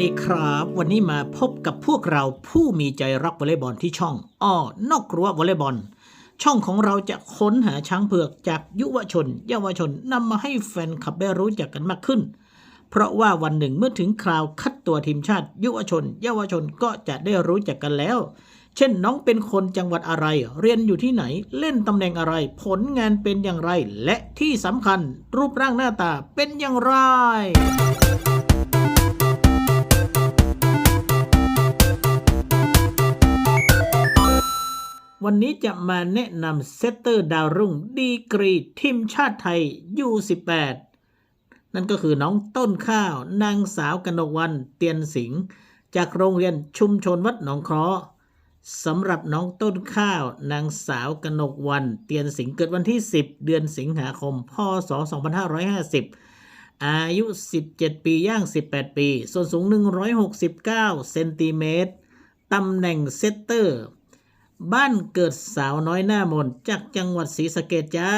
ดีครับ วันนี้มาพบกับพวกเราผู้มีใจรักวอลเลย์บอลที่ช่องอ้อนอกรั้ววอลเลย์บอล ช่องของเราจะค้นหาช้างเผือกจากยุวชน เยาวชนนำมาให้แฟนคลับได้รู้จักกันมากขึ้น เพราะว่าวันหนึ่งเมื่อถึงคราวคัดตัวทีมชาติ ยุวชน เยาวชนก็จะได้รู้จักกันแล้ว เช่นน้องเป็นคนจังหวัดอะไร เรียนอยู่ที่ไหนเล่นตำแหน่งอะไร ผลงานเป็นอย่างไร และที่สำคัญรูปร่างหน้าตาเป็นอย่างไร วันนี้จะมาแนะนำเซตเตอร์ดาวรุ่งดีกรีทีมชาติไทย U18 นั่นก็คือน้องต้นข้าว นางสาวกนกวันเตียนสิงห์จากโรงเรียนชุมชนวัดหนองคราสำหรับน้องต้นข้าว นางสาวกนกวันเตียนสิงห์เกิดวันที่ 10 เดือนสิงหาคม พศ 2550 อายุ 17 ปีย่าง 18 ปี ส่วนสูง 169 เซนติเมตรตำแหน่งเซตเตอร์ บ้านเกิดสาวน้อยหน้ามนจากจังหวัดศรีสะเกดจ้า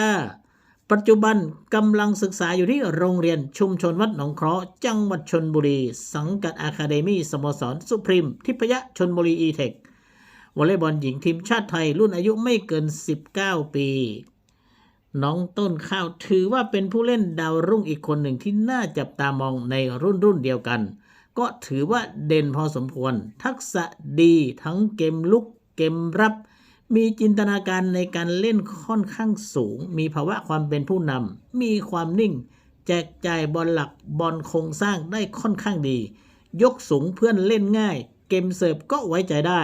ปัจจุบันกำลังศึกษาอยู่ที่โรงเรียนชุมชนวัดหนองเคราะห์จังหวัดชนบุรี สังกัดอาคาเดมี่สโมสรสุพริมทิพยะชนบุรีอีเทควอลเลย์บอลหญิงทีมชาติไทยรุ่นอายุไม่เกิน 19 ปี น้องต้นข้าวถือว่าเป็นผู้เล่นดาวรุ่งอีกคนหนึ่งที่น่าจับตามองในรุ่นรุ่นเดียวกัน ก็ถือว่าเด่นพอสมควร ทักษะดีทั้งเกมลุก เกมรับ มีจินตนาการในการเล่นค่อนข้างสูง มีภาวะความเป็นผู้นำ มีความนิ่ง แจกจ่ายบอลหลักบอลโครงสร้างได้ค่อนข้างดี ยกสูงเพื่อนเล่นง่าย เกมเสิร์ฟก็ไว้ใจได้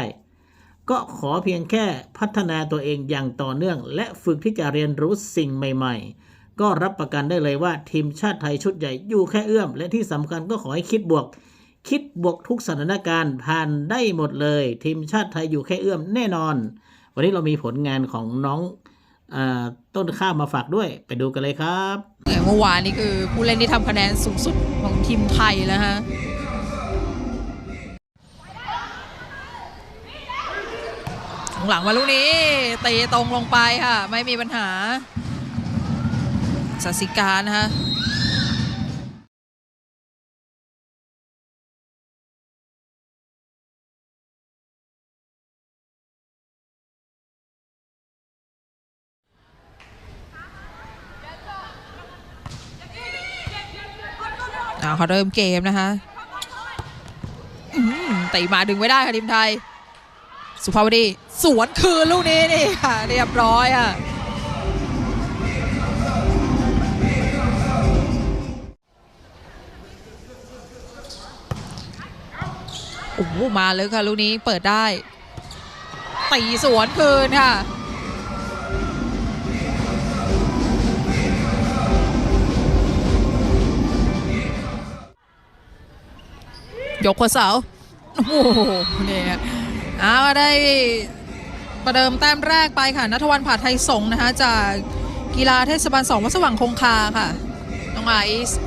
ก็ขอเพียงแค่พัฒนาตัวเองอย่างต่อเนื่อง และฝึกที่จะเรียนรู้สิ่งใหม่ ๆก็รับประกันได้เลยว่าทีมชาติไทยชุดใหญ่อยู่แค่เอื้อม และที่สำคัญก็ขอให้คิดบวก คิดบวกทุกสถานการณ์ผ่านได้หมดเลย ทีมชาติไทยอยู่แค่เอื้อมแน่นอน วันนี้เรามีผลงานของน้องอต้นข้าวมาฝากด้วยไปดูกันเลยครับเมื่อวานนี้คือผู้เล่นที่ทำคะแนนสูงสุดของทีมไทยแล้วฮะหลังมาลูกนี้ตีตรงลงไปค่ะ ไม่มีปัญหาสัสิการนะคะ เขาเริ่มเกมนะคะตีมาดึงไม่ได้ค่ะทีมไทย สุภาวดีสวนคืนลูกนี้นี่ค่ะ เรียบร้อยอะโอ้มาเลยค่ะลูกนี้เปิดได้ตีสวนคืนค่ะ ยกหัวเสาโอ้โหเนี่ยเอาได้ประเดิมแต้มแรกไปค่ะนัทวันผาไทยสงนะคะ จากกีฬาเทศบาลสองวัดสว่างคงคาค่ะน้องไอซ์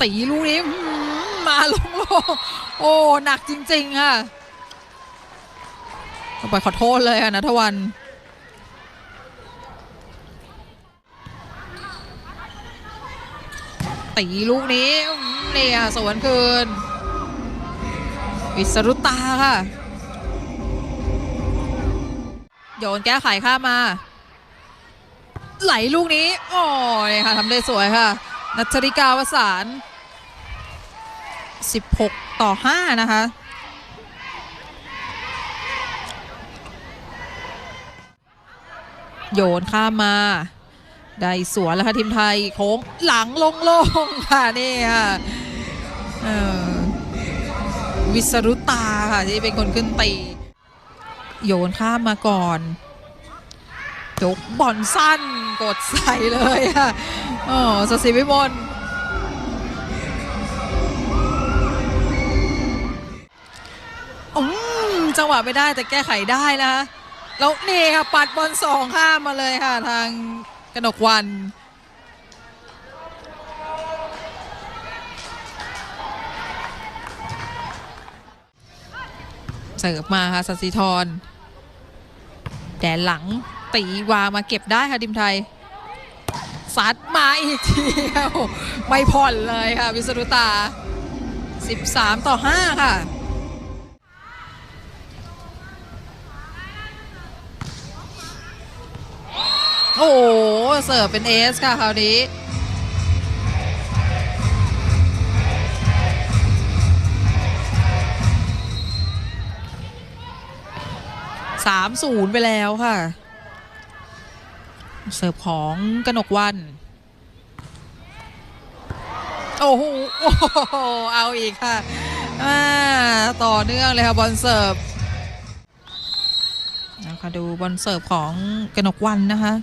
ตีลูกนี้มาลงโล โอ้ หนักจริง ๆ ค่ะ ไปขอโทษเลยค่ะนัทวันตีลูกนี้อืมนี่ค่ะสวนคืนวิสรุตาค่ะ โยนแก้ไขข้ามมา ไหลลูกนี้ โอ้ยค่ะทำได้สวยค่ะ นัชริกาวสาร 16 ต่อ 5 นะคะ โยนข้ามมาได้สวนแล้วค่ะทีมไทยโค้งหลังลงลงๆค่ะนี่ค่ะวิสรุตาค่ะที่เป็นคนขึ้นตีโยนข้ามมาก่อนยกบอลสั้นกดใส่เลยค่ะอ๋อสศิวิมลอืมจังหวะไม่ได้แต่แก้ไขได้นะคะ แล้วนี่ค่ะปัดบอลสองข้ามมาเลยค่ะทางกนกวัน เสิร์ฟมาค่ะสัสิธรแดนหลังตีวางมาเก็บได้ค่ะทีมไทยซัดมาอีกทีไม่ผ่อนเลยค่ะ วิสรุตา 13 ต่อ 5 ค่ะ โอ้โหเสิร์ฟเป็นเอสค่ะคราวนี้สามศูนย์ไปแล้วค่ะ เสิร์ฟของกนกวัน โอ้โหเอาอีกค่ะต่อเนื่องเลยค่ะบอลเสิร์ฟนะคะดูบอลเสิร์ฟของกนกวันนะคะ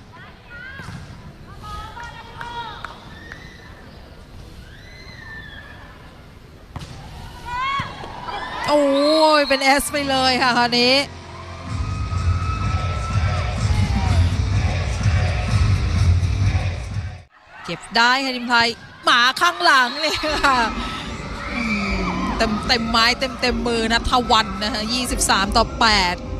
โอ้ยเป็นเอสไปเลยค่ะคราวนี้เก็บได้ค่ะทีมไทยหมาข้างหลังเลยค่ะเต็มเต็มไม้เต็มเต็มมือนะทวันนะคะ23 ต่อ 8